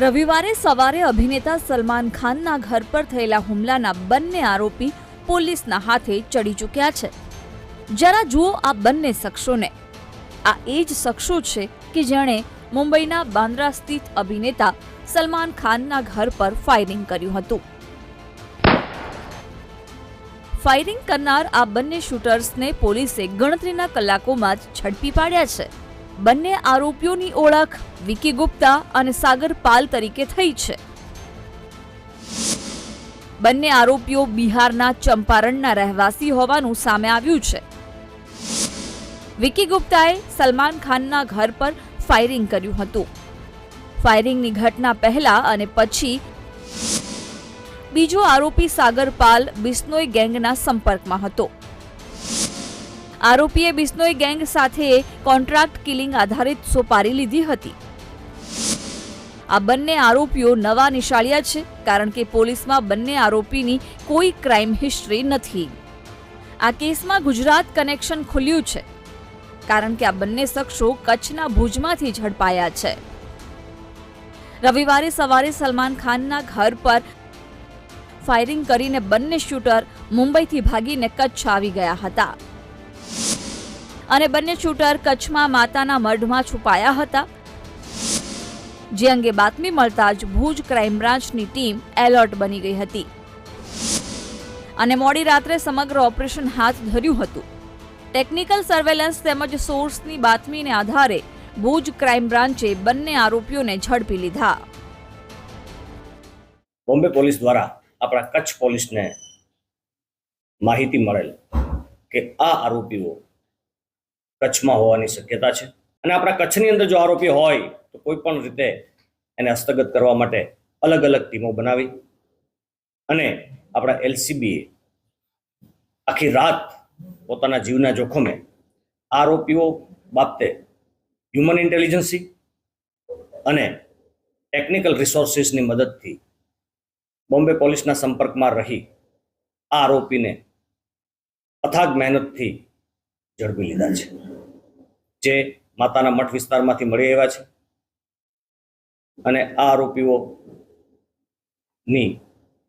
રવિવારે સવારે અભિનેતા સલમાન ખાનના ઘર પર થયેલા હુમલાના બંને આરોપી પોલીસના હાથે ચડી ચૂક્યા છે. જરા જુઓ આ બંને શખ્સોને. આ એ જ શખ્સો છે કે જેણે મુંબઈના બાંદ્રા સ્થિત અભિનેતા સલમાન ખાનના ઘર પર ફાયરિંગ કર્યું હતું. ફાયરિંગ કરનાર આ બંને શૂટર્સને પોલીસે ગણતરીના કલાકોમાં જ ઝડપી પાડ્યા છે. બંને આરોપીઓની ઓળખ વિકી ગુપ્તા અને સાગર પાલ તરીકે થઈ છે. બંને આરોપીઓ બિહારના ચંપારણના રહેવાસી હોવાનું સામે આવ્યું છે. વિકી ગુપ્તાએ સલમાન ખાનના ઘર પર ફાયરિંગ કર્યું હતું. ફાયરિંગની ઘટના પહેલા અને પછી બીજો આરોપી સાગર પાલ બિસ્નોઈ ગેંગના સંપર્કમાં હતો. આરોપીએ બિસ્નોઈ ગેંગ સાથે કોન્ટ્રાક્ટ કિલિંગ આધારિત સોપારી લીધી હતી. આ બંને આરોપીઓ નવા નિશાળિયા છે, કારણ કે પોલીસમાં બંને આરોપીની કોઈ ક્રાઇમ હિસ્ટ્રી નથી. આ કેસમાં ગુજરાત કનેક્શન ખુલ્યું છે, કારણ કે આ બંને શખ્સો કચ્છના ભુજમાંથી ઝડપાયા છે. રવિવારે સવારે સલમાન ખાનના ઘર પર ફાયરિંગ કરીને બંને શૂટર મુંબઈથી ભાગીને કચ્છ આવી ગયા હતા. અને બંને શૂટર કચ્છમાં માતાના મઢમાં છુપાયા હતા. જે અંગે બાતમી મળતા જ ભુજ ક્રાઇમ બ્રાન્ચની ટીમ એલર્ટ બની ગઈ હતી. અને મોડી રાત્રે સમગ્ર ઓપરેશન હાથ ધર્યું હતું. ટેકનિકલ સર્વેલન્સ તેમજ સોર્સની બાતમીને આધારે ભુજ ક્રાઇમ બ્રાન્ચે બંને આરોપીઓને ઝડપી લીધા. બોમ્બે પોલીસ દ્વારા આપણા કચ્છ પોલીસને માહિતી મળેલ કે આ આરોપીઓ કચ્છમાં હોવાની શક્યતા છે. અને આપણા કચ્છની અંદર જો આરોપી હોય, તો કોઈ પણ રીતે એને હસ્તગત કરવા માટે અલગ અલગ ટીમો બનાવી અને આપણા એલસીબીએ આખી રાત પોતાના જીવના જોખમે આરોપીઓ બાબતે હ્યુમન ઇન્ટેલિજન્સી અને ટેકનિકલ રિસોર્સિસની મદદથી બોમ્બે પોલીસના સંપર્કમાં રહી આ આરોપીને અથાગ મહેનતથી ઝડપી લીધા છે. જે માતાના મઠ વિસ્તારમાંથી મળી આવ્યા છે. અને આ આરોપીઓની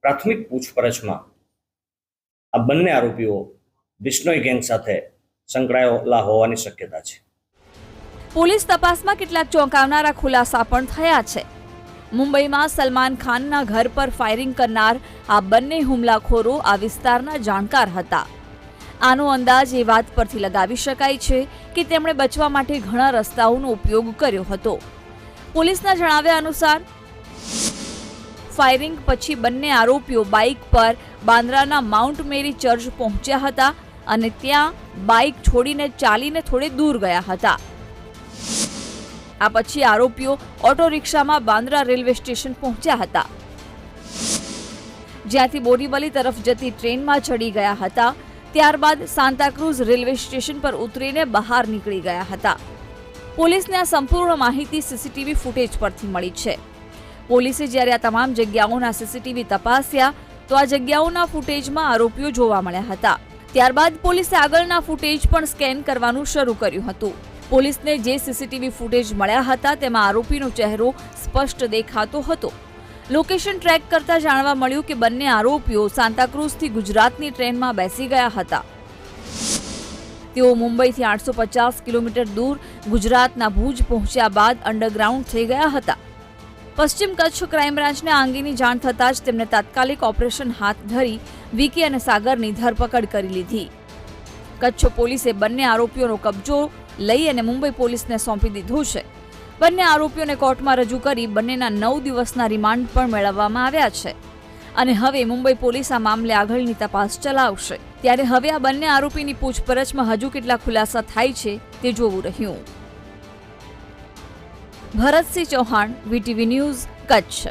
પ્રાથમિક પૂછપરછમાં આ બંને આરોપીઓ બિશ્નોઈ ગેંગ સાથે સંકળાયેલા હોવાની શક્યતા છે. પોલીસ તપાસમાં કેટલાક ચોંકાવનારા ખુલાસા પણ થયા છે. મુંબઈમાં સલમાન ખાનના ઘર પર ફાયરિંગ કરનાર આ બંને હુમલાખોરો આ વિસ્તારના જાણકાર હતા. આનો અંદાજ એ વાત પરથી લગાવી શકાય છે કે તેમણે બચવા માટે ઘણા રસ્તાઓનો ઉપયોગ કર્યો હતો. પોલીસના જણાવ્યા અનુસાર, ફાયરિંગ પછી બંને આરોપીઓ બાઇક પર બાંદ્રાના માઉન્ટ મેરી ચર્ચ પહોંચ્યા હતા અને ત્યાં બાઇક છોડીને ચાલીને થોડે દૂર ગયા હતા. આ પછી આરોપીઓ ઓટો રિક્ષામાં બાંદ્રા રેલવે સ્ટેશન પહોંચ્યા હતા. જ્યાંથી બોરીવલી તરફ જતી ટ્રેનમાં ચડી ગયા હતા ત્યારબાદ સાંતાક્રુઝ રેલવે સ્ટેશન પર ઉતરીને બહાર નીકળી ગયા હતા. પોલીસને આ સંપૂર્ણ માહિતી સીસીટીવી ફૂટેજ પરથી મળી છે. પોલીસે જ્યારે આ તમામ જગ્યાઓના સીસીટીવી તપાસ્યા, તો આ જગ્યાઓના ફૂટેજમાં આરોપીઓ જોવા મળ્યા હતા. ત્યારબાદ પોલીસે આગળના ફૂટેજ પણ સ્કેન કરવાનું શરૂ કર્યું હતું. પોલીસને જે સીસીટીવી ફૂટેજ મળ્યા હતા, તેમાં આરોપીનો ચહેરો સ્પષ્ટ દેખાતો હતો. લોકેશન ટ્રેક કરતા જાણવા મળ્યું કે બંને આરોપીઓ સાંતાક્રુઝથી ગુજરાતની ટ્રેનમાં બેસી ગયા હતા. તેઓ મુંબઈથી આઠસો પચાસ કિલોમીટર દૂર ગુજરાતના ભુજ પહોંચ્યા બાદ અંડરગ્રાઉન્ડ થઈ ગયા હતા. પશ્ચિમ કચ્છ ક્રાઇમ બ્રાન્ચને આ અંગેની જાણ થતાં જ તેમને તાત્કાલિક ઓપરેશન હાથ ધરી વિકી અને સાગરની ધરપકડ કરી લીધી. કચ્છ પોલીસે બંને આરોપીઓનો કબજો લઈ અને મુંબઈ પોલીસને સોંપી દીધું છે. બંને આરોપીઓને કોર્ટમાં રજૂ કરી બંનેના નવ દિવસના રિમાન્ડ પણ મેળવવામાં આવ્યા છે. અને હવે મુંબઈ પોલીસ આ મામલે આગળની તપાસ ચલાવશે. ત્યારે હવે આ બંને આરોપીની પૂછપરછમાં હજુ કેટલા ખુલાસા થાય છે તે જોવું રહ્યું. Bharatsinh Chauhan, VTV news, Kutch.